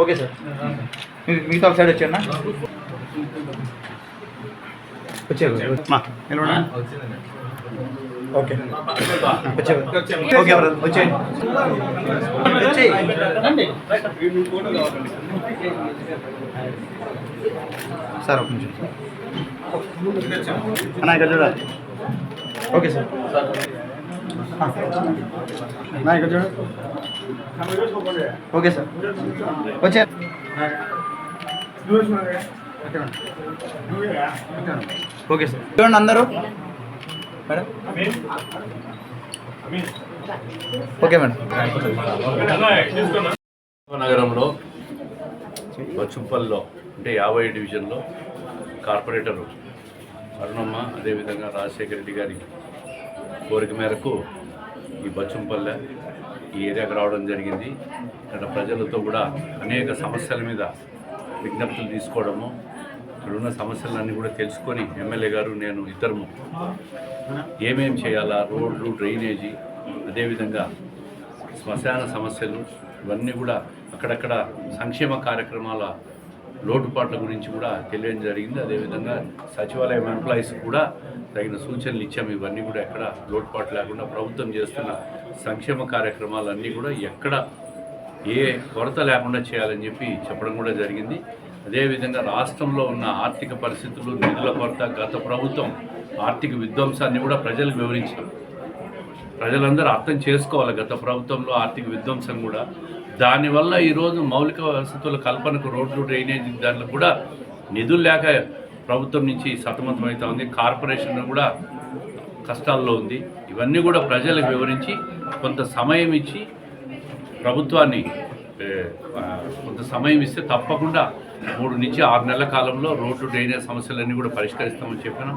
Okay sir. మిగతా side వచ్చానా వచ్చారు. ఓకే. వచ్చారు. ఓకే బ్రదర్ వచ్చేయండి. సార్ ఒక నిమిషం. అన్నా ఇక్కడ చూడాలి ఓకే సార్. నా ఇక్కడ చూడు. Okay sir. వచ్చే. Okay sir. చూడండి అందరూ. మేడం. Okay madam. నగరంలో బచ్చుంపల్లో అంటే యాభై డివిజన్లో కార్పొరేటరు అరుణమ్మ అదేవిధంగా రాజశేఖర రెడ్డి గారి కోరిక మేరకు ఈ బచ్చంపల్లె ఈ ఏరియాకు రావడం జరిగింది. ఇక్కడ ప్రజలతో కూడా అనేక సమస్యల మీద విజ్ఞప్తులు తీసుకోవడము ఇక్కడ ఉన్న సమస్యలన్నీ కూడా తెలుసుకొని ఎమ్మెల్యే గారు నేను ఇద్దరము ఏమేం చేయాలా రోడ్లు డ్రైనేజీ అదేవిధంగా శ్మశాన సమస్యలు ఇవన్నీ కూడా అక్కడక్కడ సంక్షేమ కార్యక్రమాల లోటుపాట్ల గురించి కూడా తెలియడం జరిగింది. అదేవిధంగా సచివాలయం ఎంప్లాయీస్ కూడా తగిన సూచనలు ఇచ్చాము ఇవన్నీ కూడా ఎక్కడ లోటుపాటు లేకుండా ప్రభుత్వం చేస్తున్న సంక్షేమ కార్యక్రమాలన్నీ కూడా ఎక్కడ ఏ కొరత లేకుండా చేయాలని చెప్పి చెప్పడం కూడా జరిగింది. అదేవిధంగా రాష్ట్రంలో ఉన్న ఆర్థిక పరిస్థితులు నిధుల కొరత గత ప్రభుత్వం ఆర్థిక విధ్వంసాన్ని కూడా ప్రజలకు వివరించాం. ప్రజలందరూ అర్థం చేసుకోవాలి. గత ప్రభుత్వంలో ఆర్థిక విధ్వంసం కూడా దానివల్ల ఈరోజు మౌలిక వసతుల కల్పనకు రోడ్లు డ్రైనేజీ దాంట్లో కూడా నిధులు లేక ప్రభుత్వం నుంచి సతమతమవుతా ఉంది కార్పొరేషన్ కూడా కష్టాల్లో ఉంది. ఇవన్నీ కూడా ప్రజలకు వివరించి కొంత సమయం ఇచ్చి ప్రభుత్వాన్ని కొంత సమయం ఇస్తే తప్పకుండా మూడు నుంచి ఆరు నెలల కాలంలో రోడ్లు డ్రైనేజ్ సమస్యలన్నీ కూడా పరిష్కరిస్తామని చెప్పాను.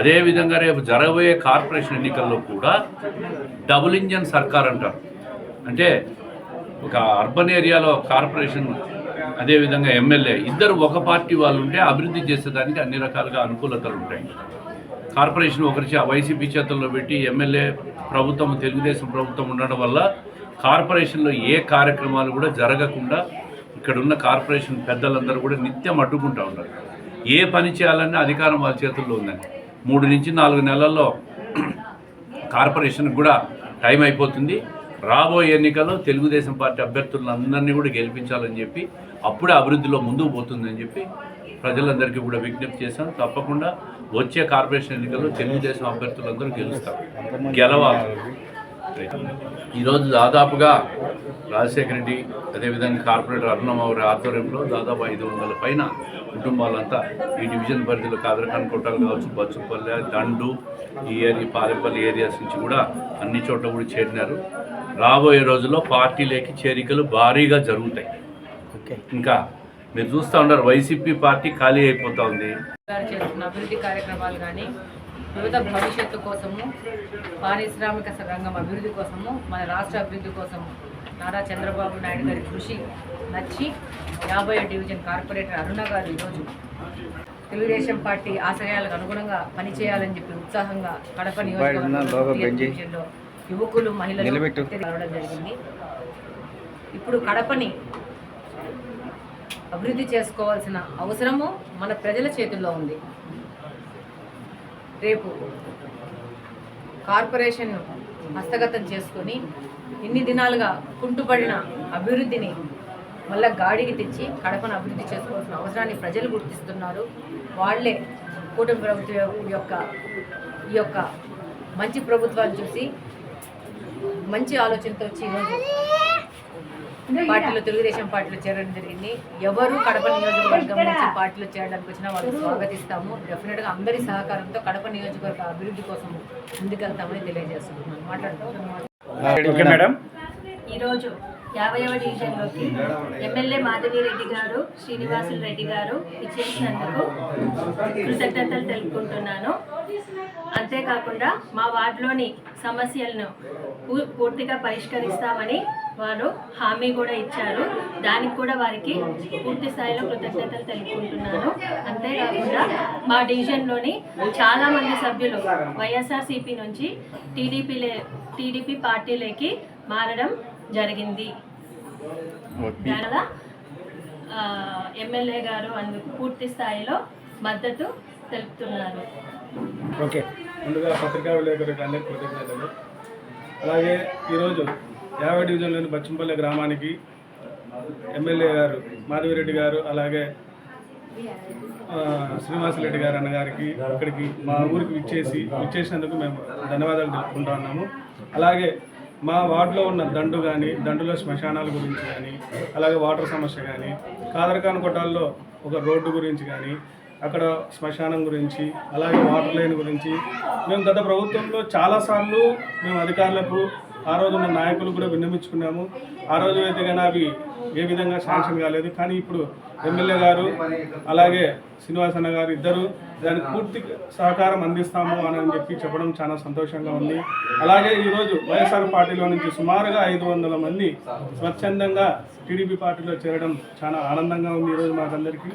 అదేవిధంగా రేపు జరగబోయే కార్పొరేషన్ ఎన్నికల్లో కూడా డబుల్ ఇంజన్ సర్కార్ అంటారు. అంటే ఒక అర్బన్ ఏరియాలో కార్పొరేషన్ అదేవిధంగా ఎమ్మెల్యే ఇద్దరు ఒక పార్టీ వాళ్ళు ఉంటే అభివృద్ధి చేసేదానికి అన్ని రకాలుగా అనుకూలతలు ఉంటాయి. కార్పొరేషన్ ఒకరిచే వైసీపీ చేతుల్లో పెట్టి ఎమ్మెల్యే ప్రభుత్వం తెలుగుదేశం ప్రభుత్వం ఉండడం వల్ల కార్పొరేషన్లో ఏ కార్యక్రమాలు కూడా జరగకుండా ఇక్కడ ఉన్న కార్పొరేషన్ పెద్దలందరూ కూడా నిత్యం అడ్డుకుంటూ ఉన్నారు. ఏ పని చేయాలన్నా అధికారం వాళ్ళ చేతుల్లో ఉందని మూడు నుంచి నాలుగు నెలల్లో కార్పొరేషన్కి కూడా టైం అయిపోతుంది. రాబోయే ఎన్నికల్లో తెలుగుదేశం పార్టీ అభ్యర్థులందరినీ కూడా గెలిపించాలని చెప్పి అప్పుడే అభివృద్ధిలో ముందుకు పోతుందని చెప్పి ప్రజలందరికీ కూడా విజ్ఞప్తి చేశాను. తప్పకుండా వచ్చే కార్పొరేషన్ ఎన్నికల్లో తెలుగుదేశం అభ్యర్థులందరూ గెలుస్తారు. గెలవాలి. ఈరోజు దాదాపుగా రాజశేఖర రెడ్డి అదేవిధంగా కార్పొరేటర్ అరుణమ్మ ఆధ్వర్యంలో దాదాపు ఐదు వందల పైన కుటుంబాలంతా ఈ డివిజన్ పరిధిలో కాదరకాన్ కొట్టాలు కావచ్చు బచ్చుపల్లె దండు ఈ ఏరియా పాలెపల్లి ఏరియాస్ నుంచి కూడా అన్ని చోట్ల కూడా చేరినారు. రాబోయే రోజుల్లో పార్టీలోకి చేరికలు భారీగా జరుగుతాయి. ఓకే. ఇంకా మీరు చూస్తూ ఉన్నారు వైసీపీ పార్టీ ఖాళీ అయిపోతా ఉంది. చేస్తున్న అభివృద్ధి కార్యక్రమాలు కానీ యువత భవిష్యత్తు కోసము పారిశ్రామిక రంగం అభివృద్ధి కోసము మన రాష్ట్ర అభివృద్ధి కోసము నారా చంద్రబాబు నాయుడు గారి కృషి నచ్చి యాభై డివిజన్ కార్పొరేటర్ అరుణ గారు ఈరోజు తెలుగుదేశం పార్టీ ఆశయాలకు అనుగుణంగా పనిచేయాలని చెప్పి ఉత్సాహంగా కడప నియోజకవర్గంలో యువకులు మహిళలు నిలబెట్టు. రావడం జరిగింది. ఇప్పుడు కడపని అభివృద్ధి చేసుకోవాల్సిన అవసరము మన ప్రజల చేతుల్లో ఉంది. రేపు కార్పొరేషన్ హస్తగతం చేసుకొని ఇన్ని దినాలుగా కుంటుపడిన అభివృద్ధిని మళ్ళా గాడికి తెచ్చి కడపను అభివృద్ధి చేసుకోవాల్సిన అవసరాన్ని ప్రజలు గుర్తిస్తున్నారు. వాళ్ళే కూటమి ప్రభుత్వం యొక్క ఈ యొక్క మంచి ప్రభుత్వాన్ని చూసి మంచి ఆలోచనతో వచ్చి ఈరోజు పార్టీలో తెలుగుదేశం పార్టీలో చేరడం జరిగింది. ఎవరు కడప నియోజకవర్గం నుంచి పార్టీలో చేరడానికి వచ్చినా వాళ్ళకి స్వాగతిస్తాము. డెఫినెట్గా అందరి సహకారంతో కడప నియోజకవర్గ అభివృద్ధి కోసం ముందుకెళ్తామని తెలియజేస్తున్నాను. మాట్లాడుతూ ఓకే మేడం. ఈరోజు యాభైవ డివిజన్లోకి ఎమ్మెల్యే మాధవిరెడ్డి గారు శ్రీనివాసులు రెడ్డి గారు ఇచ్చేసినందుకు కృతజ్ఞతలు తెలుపుకుంటున్నాను. అంతేకాకుండా మా వార్డులోని సమస్యలను పూర్తిగా పరిష్కరిస్తామని వారు హామీ కూడా ఇచ్చారు. దానికి కూడా వారికి పూర్తి స్థాయిలో కృతజ్ఞతలు తెలుపుకుంటున్నాను. అంతేకాకుండా మా డివిజన్లోని చాలామంది సభ్యులు వైఎస్ఆర్సీపీ నుంచి టీడీపీలే టీడీపీ పార్టీలోకి మారడం జరిగింది. ఎమ్మెల్యే గారు అందుకు పూర్తి స్థాయిలో మద్దతు తెలుపుతున్నారు. ఓకే. ముందుగా పత్రికా విలేకరులకు అందరికీ కృతజ్ఞతలు. అలాగే ఈరోజు యాభై డివిజన్లోని బచ్చంపల్లి గ్రామానికి ఎమ్మెల్యే గారు మాధవిరెడ్డి గారు అలాగే ఆ, శ్రీనివాసరెడ్డి గారు అన్నగారికి ఇక్కడికి మా ఊరికి విచ్చేసి విచ్చేసినందుకు మేము ధన్యవాదాలు తెలుపుకుంటా ఉన్నాము. అలాగే మా వార్డులో ఉన్న దండు కానీ దండులో శ్మశానాల గురించి కానీ అలాగే వాటర్ సమస్య కానీ కాదరకాన్ కొట్టాల్లో ఒక రోడ్డు గురించి కానీ అక్కడ శ్మశానం గురించి అలాగే వాటర్ లైన్ గురించి. మేము గత ప్రభుత్వంలో చాలాసార్లు మేము అధికారులకు ఆ రోజు ఉన్న నాయకులు కూడా విన్నమించుకున్నాము ఆ రోజు అయితే కానీ అవి ఏ విధంగా శాంక్షన్ కాలేదు. కానీ ఇప్పుడు ఎమ్మెల్యే గారు అలాగే శ్రీనివాసన్న గారు ఇద్దరు దానికి పూర్తి సహకారం అందిస్తాము అని అని చెప్పి చెప్పడం చాలా సంతోషంగా ఉంది. అలాగే ఈరోజు వైఎస్ఆర్ పార్టీలో నుంచి సుమారుగా ఐదు వందల మంది స్వచ్ఛందంగా టీడీపీ పార్టీలో చేరడం చాలా ఆనందంగా ఉంది ఈరోజు మాకందరికీ.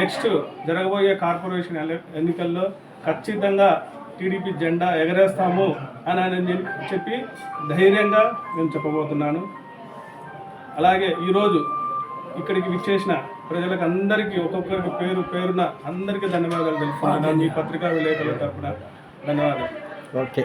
నెక్స్ట్ జరగబోయే కార్పొరేషన్ ఎన్నికల్లో ఖచ్చితంగా టీడీపీ జెండా ఎగరేస్తాము అని అని చెప్పి ధైర్యంగా నేను చెప్పబోతున్నాను. అలాగే ఈరోజు ఇక్కడికి విచ్చేసిన ప్రజలకు అందరికీ ఒక్కొక్కరికి పేరు పేరున అందరికీ ధన్యవాదాలు తెలుపుతున్నాను. మీ పత్రికా విలేకరుల తరపున ధన్యవాదాలు. ఓకే.